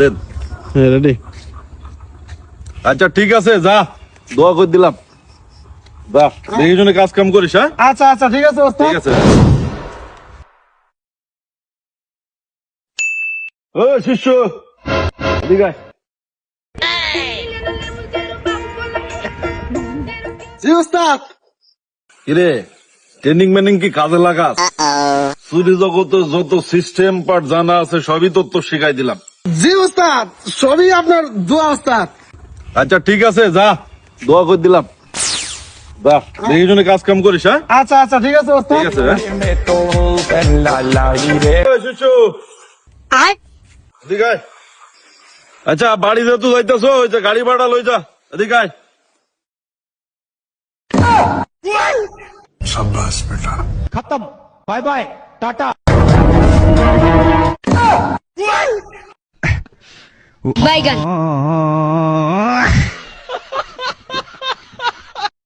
দেন। হ্যাঁ রেডি আচ্ছা ঠিক আছে যা। দোয়া করে দিলাম। যা দেখে শুনে কাজ কাম করিস হ্যাঁ আচ্ছা আচ্ছা ঠিক আছে ঠিক আছে। ও শিষ্য। জি কিরে ট্রেনিং ম্যানিং কি কাজে লাগাস? চুরি জগতে যত সিস্টেম পার্ট জানা আছে সবই তো তোর শিখাই দিলাম। জি ওস্তাদ সবই আপনার দোয়া ওস্তাদ আচ্ছা ঠিক আছে যা। দোয়া করে দিলাম। কাজ কাম করিস হ্যাঁ? আচ্ছা আচ্ছা ঠিক আছে ঠিক আছে হ্যাঁ? আচ্ছা বাড়ি যে তুই গাড়ি ভাড়া লই যা। এদিকে আয়। বেটা। খতম। Bye bye tata. Bye, gun.